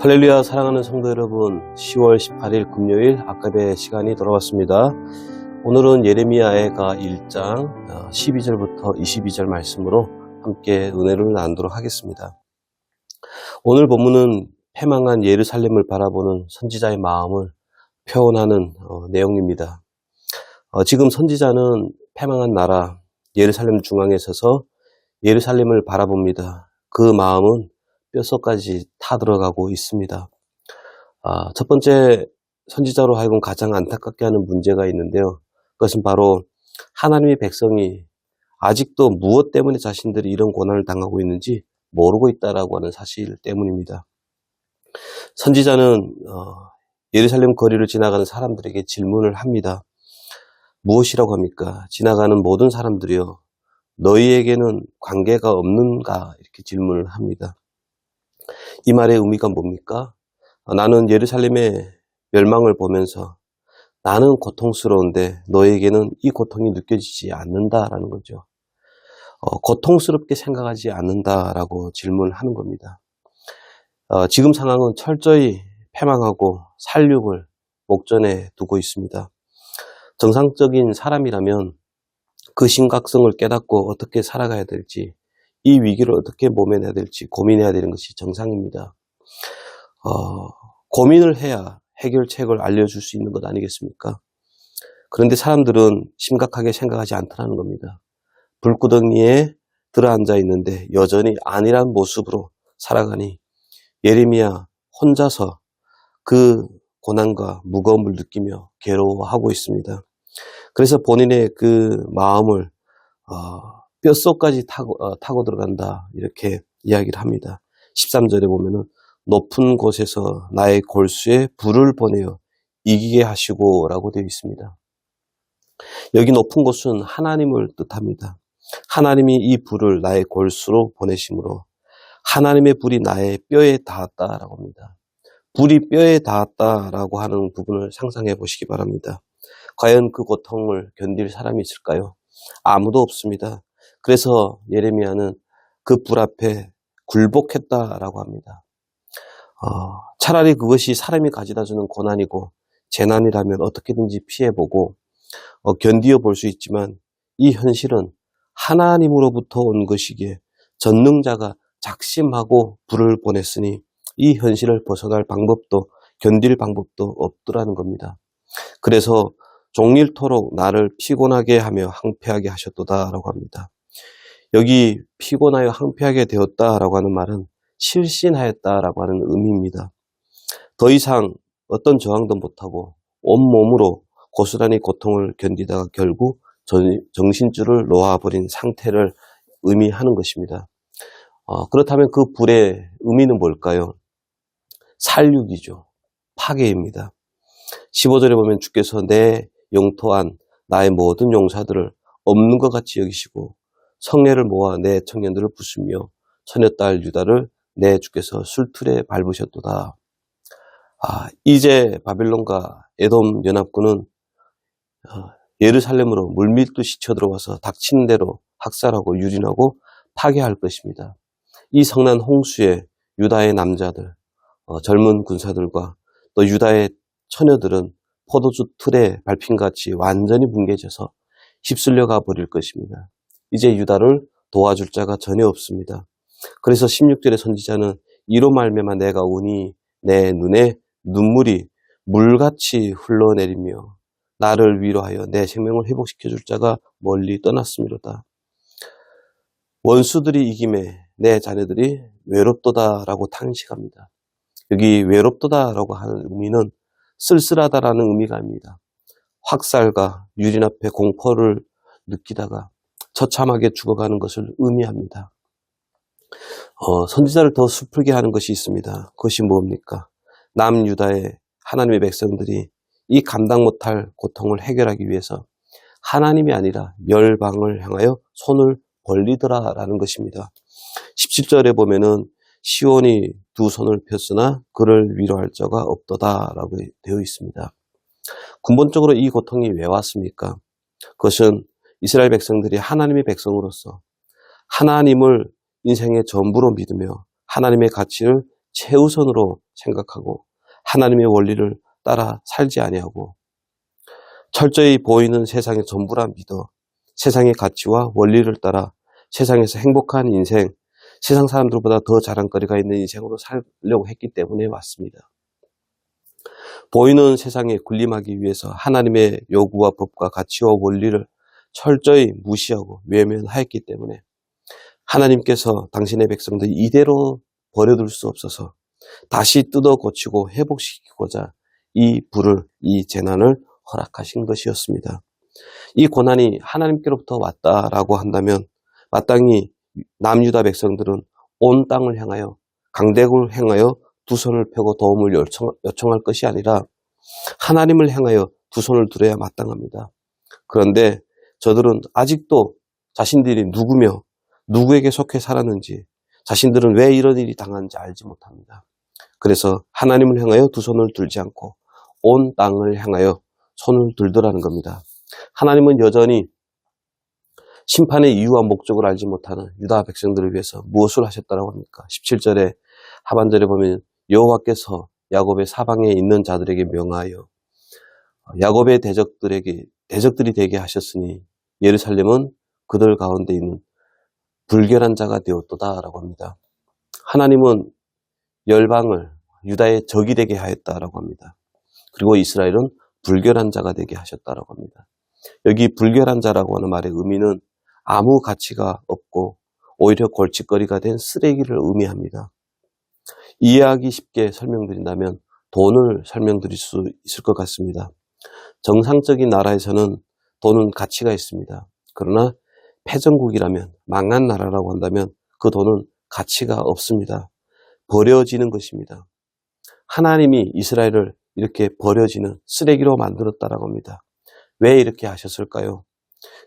할렐루야 사랑하는 성도 여러분. 10월 18일 금요일 아까의 시간이 돌아왔습니다. 오늘은 예레미야의가 1장 12절부터 22절 말씀으로 함께 은혜를 나누도록 하겠습니다. 오늘 본문은 패망한 예루살렘을 바라보는 선지자의 마음을 표현하는 어, 내용입니다. 어, 지금 선지자는 패망한 나라 예루살렘 중앙에 서서 예루살렘을 바라봅니다. 그 마음은 뼛속까지 타 들어가고 있습니다. 아, 첫 번째 선지자로 하여금 가장 안타깝게 하는 문제가 있는데요. 그것은 바로 하나님의 백성이 아직도 무엇 때문에 자신들이 이런 고난을 당하고 있는지 모르고 있다라고 하는 사실 때문입니다. 선지자는 어, 예루살렘 거리를 지나가는 사람들에게 질문을 합니다. 무엇이라고 합니까? 지나가는 모든 사람들이요. 너희에게는 관계가 없는가? 이렇게 질문을 합니다. 이 말의 의미가 뭡니까? 어, 나는 예루살렘의 멸망을 보면서 나는 고통스러운데 너에게는 이 고통이 느껴지지 않는다라는 거죠. 어, 고통스럽게 생각하지 않는다라고 질문하는 겁니다. 어, 지금 상황은 철저히 패망하고 살육을 목전에 두고 있습니다. 정상적인 사람이라면 그 심각성을 깨닫고 어떻게 살아가야 될지 이 위기를 어떻게 모면해야 될지 고민해야 되는 것이 정상입니다. 어, 고민을 해야 해결책을 알려줄 수 있는 것 아니겠습니까? 그런데 사람들은 심각하게 생각하지 않다는 겁니다. 불구덩이에 들어앉아 있는데 여전히 아니란 모습으로 살아가니 예레미야 혼자서 그 고난과 무거움을 느끼며 괴로워하고 있습니다. 그래서 본인의 그 마음을 어, 뼛속까지 타고, 어, 타고 들어간다. 이렇게 이야기를 합니다. 13절에 보면은 높은 곳에서 나의 골수에 불을 보내어 이기게 하시고 라고 되어 있습니다. 여기 높은 곳은 하나님을 뜻합니다. 하나님이 이 불을 나의 골수로 보내심으로 하나님의 불이 나의 뼈에 닿았다라고 합니다. 불이 뼈에 닿았다라고 하는 부분을 상상해 보시기 바랍니다. 과연 그 고통을 견딜 사람이 있을까요? 아무도 없습니다. 그래서 예레미야는 그 불 앞에 굴복했다라고 합니다. 어, 차라리 그것이 사람이 가져다 주는 고난이고 재난이라면 어떻게든지 피해보고 어, 견디어 볼 수 있지만 이 현실은 하나님으로부터 온 것이기에 전능자가 작심하고 불을 보냈으니 이 현실을 벗어날 방법도 견딜 방법도 없더라는 겁니다. 그래서 종일토록 나를 피곤하게 하며 항폐하게 하셨도다라고 합니다. 여기 피곤하여 항폐하게 되었다라고 하는 말은 실신하였다라고 하는 의미입니다. 더 이상 어떤 저항도 못하고 온몸으로 고스란히 고통을 견디다가 결국 정신줄을 놓아버린 상태를 의미하는 것입니다. 어, 그렇다면 그 불의 의미는 뭘까요? 살육이죠. 파괴입니다. 15절에 보면 주께서 내 영토한 나의 모든 용사들을 없는 것 같이 여기시고 성례를 모아 내 청년들을 부수며 처녀딸 유다를 내 주께서 술틀에 밟으셨도다. 아, 이제 바빌론과 에돔 연합군은 어, 예루살렘으로 물밀듯이 쳐들어와서 닥치는 대로 학살하고 유린하고 파괴할 것입니다. 이 성난 홍수에 유다의 남자들, 어, 젊은 군사들과 또 유다의 처녀들은 포도주 틀에 밟힌 같이 완전히 뭉개져서 휩쓸려 가 버릴 것입니다. 이제 유다를 도와줄 자가 전혀 없습니다. 그래서 16절의 선지자는 이로 말미암아 내가 오니 내 눈에 눈물이 물같이 흘러내리며 나를 위로하여 내 생명을 회복시켜 줄 자가 멀리 떠났습니다. 원수들이 이김에 내 자녀들이 외롭도다라고 탄식합니다. 여기 외롭도다라고 하는 의미는 쓸쓸하다라는 의미가 아닙니다. 확살과 유린 앞에 공포를 느끼다가 처참하게 죽어가는 것을 의미합니다. 어, 선지자를 더 슬프게 하는 것이 있습니다. 그것이 뭡니까? 남유다의 하나님의 백성들이 이 감당 못할 고통을 해결하기 위해서 하나님이 아니라 멸방을 향하여 손을 벌리더라 라는 것입니다. 17절에 보면은 시온이 두 손을 폈으나 그를 위로할 자가 없도다 라고 되어 있습니다. 근본적으로 이 고통이 왜 왔습니까? 그것은 이스라엘 백성들이 하나님의 백성으로서 하나님을 인생의 전부로 믿으며 하나님의 가치를 최우선으로 생각하고 하나님의 원리를 따라 살지 아니하고 철저히 보이는 세상의 전부라 믿어 세상의 가치와 원리를 따라 세상에서 행복한 인생, 세상 사람들보다 더 자랑거리가 있는 인생으로 살려고 했기 때문에 왔습니다. 보이는 세상에 군림하기 위해서 하나님의 요구와 법과 가치와 원리를 철저히 무시하고 외면하였기 때문에 하나님께서 당신의 백성들 이대로 버려둘 수 없어서 다시 뜯어 고치고 회복시키고자 이 불을, 이 재난을 허락하신 것이었습니다. 이 고난이 하나님께로부터 왔다라고 한다면 마땅히 남유다 백성들은 온 땅을 향하여 강대국을 향하여 두 손을 펴고 도움을 요청, 요청할 것이 아니라 하나님을 향하여 두 손을 들어야 마땅합니다. 그런데 저들은 아직도 자신들이 누구며 누구에게 속해 살았는지 자신들은 왜 이런 일이 당하는지 알지 못합니다. 그래서 하나님을 향하여 두 손을 들지 않고 온 땅을 향하여 손을 들더라는 겁니다. 하나님은 여전히 심판의 이유와 목적을 알지 못하는 유다 백성들을 위해서 무엇을 하셨다고 합니까? 17절에 하반절에 보면 여호와께서 야곱의 사방에 있는 자들에게 명하여 야곱의 대적들에게 대적들이 되게 하셨으니 예루살렘은 그들 가운데 있는 불결한 자가 되었도다라고 합니다. 하나님은 열방을 유다의 적이 되게 하였다라고 합니다. 그리고 이스라엘은 불결한 자가 되게 하셨다라고 합니다. 여기 불결한 자라고 하는 말의 의미는 아무 가치가 없고 오히려 골칫거리가 된 쓰레기를 의미합니다. 이해하기 쉽게 설명드린다면 돈을 설명드릴 수 있을 것 같습니다. 정상적인 나라에서는 돈은 가치가 있습니다. 그러나 패전국이라면 망한 나라라고 한다면 그 돈은 가치가 없습니다. 버려지는 것입니다. 하나님이 이스라엘을 이렇게 버려지는 쓰레기로 만들었다라고 합니다. 왜 이렇게 하셨을까요?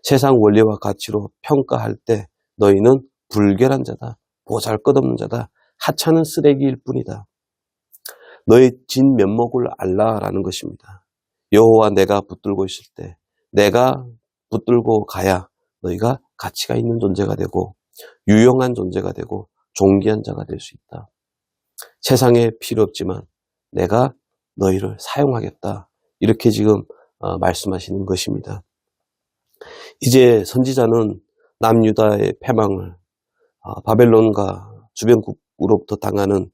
세상 원리와 가치로 평가할 때 너희는 불결한 자다, 보잘 것 없는 자다, 하찮은 쓰레기일 뿐이다. 너의 진 면목을 알라라는 것입니다. 여호와 내가 붙들고 있을 때 내가 붙들고 가야 너희가 가치가 있는 존재가 되고 유용한 존재가 되고 존귀한 자가 될 수 있다. 세상에 필요 없지만 내가 너희를 사용하겠다. 이렇게 지금 어, 말씀하시는 것입니다. 이제 선지자는 남유다의 패망을 어, 바벨론과 주변국으로부터 당하는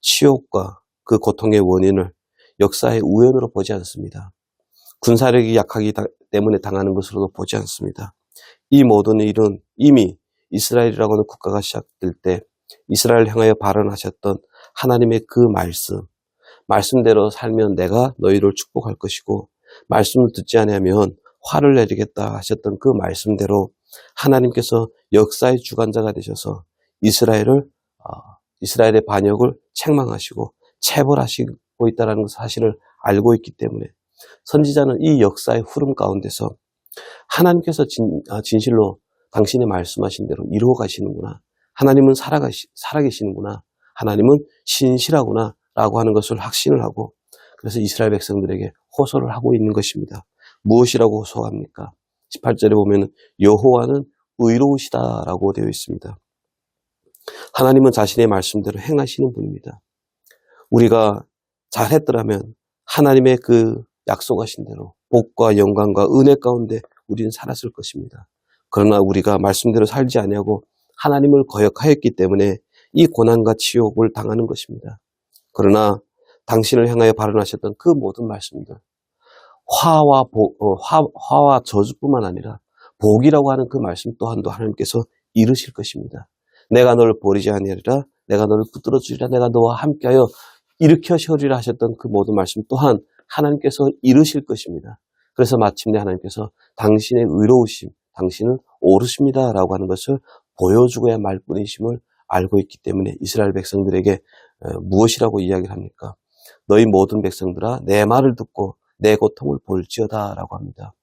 치욕과 그 고통의 원인을 역사의 우연으로 보지 않습니다. 군사력이 약하기 때문에 당하는 것으로도 보지 않습니다. 이 모든 일은 이미 이스라엘이라고 하는 국가가 시작될 때 이스라엘 향하여 발언하셨던 하나님의 그 말씀, 말씀대로 살면 내가 너희를 축복할 것이고 말씀을 듣지 않으면 화를 내리겠다 하셨던 그 말씀대로 하나님께서 역사의 주관자가 되셔서 이스라엘을 어, 이스라엘의 반역을 책망하시고 체벌하시고 있다는 사실을 알고 있기 때문에 선지자는 이 역사의 흐름 가운데서 하나님께서 진, 아, 진실로 당신의 말씀하신 대로 이루어 가시는구나. 하나님은 살아가시, 살아계시는구나. 하나님은 신실하구나. 라고 하는 것을 확신을 하고 그래서 이스라엘 백성들에게 호소를 하고 있는 것입니다. 무엇이라고 호소합니까? 18절에 보면 여호와는 의로우시다라고 되어 있습니다. 하나님은 자신의 말씀대로 행하시는 분입니다. 우리가 잘했더라면 하나님의 그 약속하신 대로 복과 영광과 은혜 가운데 우리는 살았을 것입니다. 그러나 우리가 말씀대로 살지 아니하고 하나님을 거역하였기 때문에 이 고난과 치욕을 당하는 것입니다. 그러나 당신을 향하여 발언하셨던 그 모든 말씀들, 화와 복, 어, 화, 화와 저주뿐만 아니라 복이라고 하는 그 말씀 또한도 하나님께서 이루실 것입니다. 내가 너를 버리지 아니하리라, 내가 너를 붙들어 주리라, 내가 너와 함께하여 일으켜 세우리라 하셨던 그 모든 말씀 또한 하나님께서 이루실 것입니다. 그래서 마침내 하나님께서 당신의 의로우심, 당신은 옳으십니다 라고 하는 것을 보여주고야 말 뿐이심을 알고 있기 때문에 이스라엘 백성들에게 어, 무엇이라고 이야기를 합니까? 너희 모든 백성들아 내 말을 듣고 내 고통을 볼지어다 라고 합니다.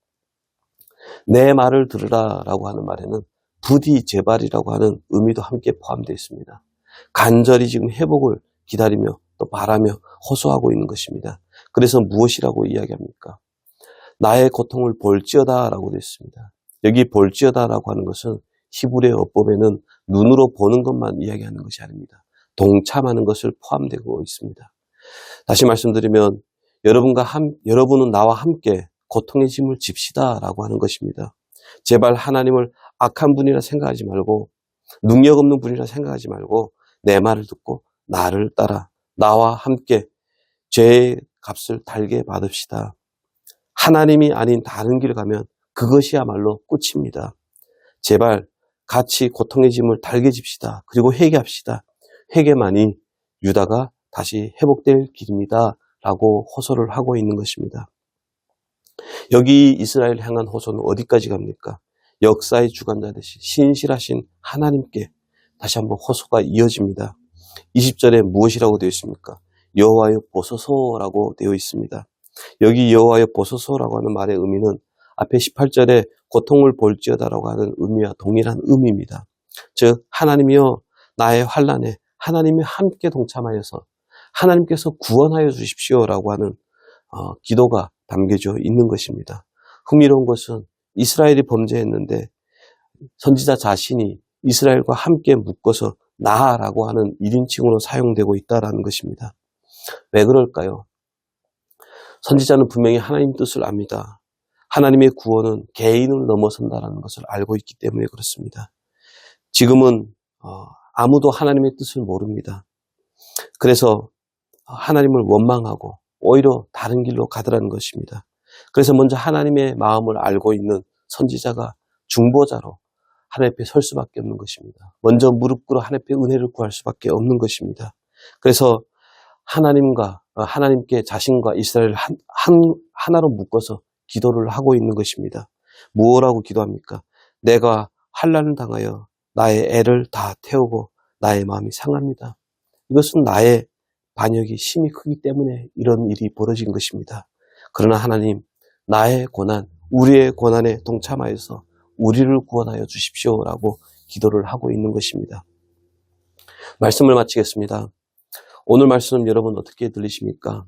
내 말을 들으라 라고 하는 말에는 부디 제발이라고 하는 의미도 함께 포함되어 있습니다. 간절히 지금 회복을 기다리며 또 바라며 호소하고 있는 것입니다. 그래서 무엇이라고 이야기합니까? 나의 고통을 볼지어다 라고 되어 있습니다. 여기 볼지어다 라고 하는 것은 히브리어 어법에는 눈으로 보는 것만 이야기하는 것이 아닙니다. 동참하는 것을 포함되고 있습니다. 다시 말씀드리면 여러분과 함, 여러분은 나와 함께 고통의 짐을 집시다 라고 하는 것입니다. 제발 하나님을 악한 분이라 생각하지 말고 능력 없는 분이라 생각하지 말고 내 말을 듣고 나를 따라 나와 함께 죄의 값을 달게 받읍시다. 하나님이 아닌 다른 길을 가면 그것이야말로 끝입니다. 제발 같이 고통의 짐을 달게 집시다. 그리고 회개합시다. 회개만이 유다가 다시 회복될 길입니다. 라고 호소를 하고 있는 것입니다. 여기 이스라엘 향한 호소는 어디까지 갑니까? 역사의 주관자 되신 신실하신 하나님께 다시 한번 호소가 이어집니다. 20절에 무엇이라고 되어 있습니까? 여호와여 보소서라고 되어 있습니다. 여기 여호와여 보소서라고 하는 말의 의미는 앞에 18절에 고통을 볼지어다라고 하는 의미와 동일한 의미입니다. 즉 하나님이여 나의 환란에 하나님이 함께 동참하여서 하나님께서 구원하여 주십시오라고 하는 어, 기도가 담겨져 있는 것입니다. 흥미로운 것은 이스라엘이 범죄했는데 선지자 자신이 이스라엘과 함께 묶어서 나라고 하는 1인칭으로 사용되고 있다라는 것입니다. 왜 그럴까요? 선지자는 분명히 하나님 뜻을 압니다. 하나님의 구원은 개인을 넘어선다라는 것을 알고 있기 때문에 그렇습니다. 지금은 어, 아무도 하나님의 뜻을 모릅니다. 그래서 하나님을 원망하고 오히려 다른 길로 가더라는 것입니다. 그래서 먼저 하나님의 마음을 알고 있는 선지자가 중보자로 하나님 앞에 설 수밖에 없는 것입니다. 먼저 무릎 꿇어 하나님 앞에 은혜를 구할 수밖에 없는 것입니다. 그래서 하나님과 어, 하나님께 자신과 이스라엘을 한, 한, 하나로 묶어서 기도를 하고 있는 것입니다. 무엇라고 기도합니까? 내가 환란을 당하여 나의 애를 다 태우고 나의 마음이 상합니다. 이것은 나의 반역이 심히 크기 때문에 이런 일이 벌어진 것입니다. 그러나 하나님, 나의 고난, 우리의 고난에 동참하여서 우리를 구원하여 주십시오라고 기도를 하고 있는 것입니다. 말씀을 마치겠습니다. 오늘 말씀 여러분 어떻게 들리십니까?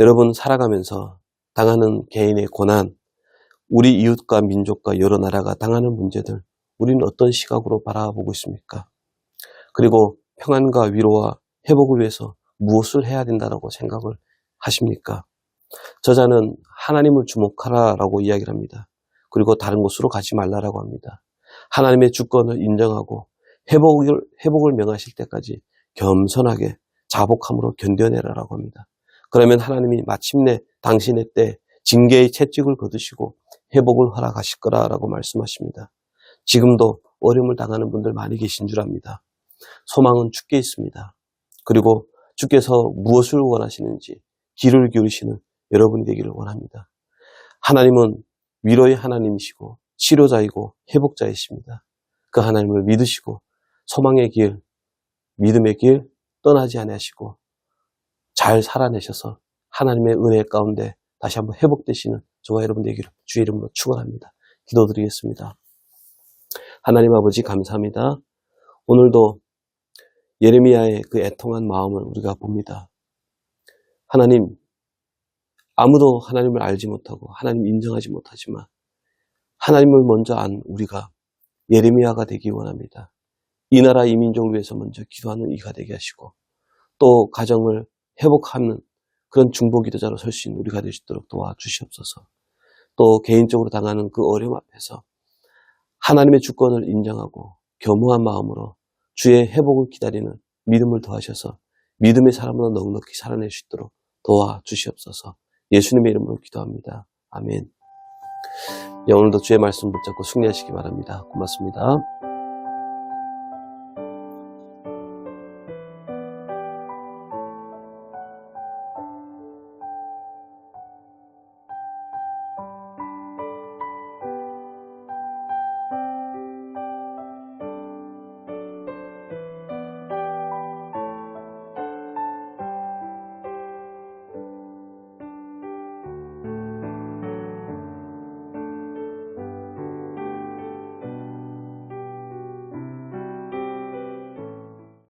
여러분 살아가면서 당하는 개인의 고난, 우리 이웃과 민족과 여러 나라가 당하는 문제들, 우리는 어떤 시각으로 바라보고 있습니까? 그리고 평안과 위로와 회복을 위해서 무엇을 해야 된다고 생각을 하십니까? 저자는 하나님을 주목하라라고 이야기를 합니다. 그리고 다른 곳으로 가지 말라라고 합니다. 하나님의 주권을 인정하고 회복을, 회복을 명하실 때까지 겸손하게 자복함으로 견뎌내라라고 합니다. 그러면 하나님이 마침내 당신의 때 징계의 채찍을 거두시고 회복을 허락하실 거라라고 말씀하십니다. 지금도 어려움을 당하는 분들 많이 계신 줄 압니다. 소망은 주께 있습니다. 그리고 주께서 무엇을 원하시는지 귀를 기울이시는 여러분이 되기를 원합니다. 하나님은 위로의 하나님이시고 치료자이고 회복자이십니다. 그 하나님을 믿으시고 소망의 길, 믿음의 길 떠나지 아니하시고 잘 살아내셔서 하나님의 은혜 가운데 다시 한번 회복되시는 저와 여러분 되기를 주의 이름으로 축원합니다. 기도드리겠습니다. 하나님 아버지 감사합니다. 오늘도 예레미야의 그 애통한 마음을 우리가 봅니다. 하나님, 아무도 하나님을 알지 못하고 하나님 인정하지 못하지만 하나님을 먼저 안 우리가 예레미야가 되기 원합니다. 이 나라 이민족을 위해서 먼저 기도하는 이가 되게 하시고 또 가정을 회복하는 그런 중보 기도자로 설 수 있는 우리가 될 수 있도록 도와주시옵소서. 또 개인적으로 당하는 그 어려움 앞에서 하나님의 주권을 인정하고 겸허한 마음으로 주의 회복을 기다리는 믿음을 더하셔서 믿음의 사람으로 넉넉히 살아낼 수 있도록 도와주시옵소서. 예수님의 이름으로 기도합니다. 아멘. 예, 오늘도 주의 말씀 붙잡고 승리하시기 바랍니다. 고맙습니다.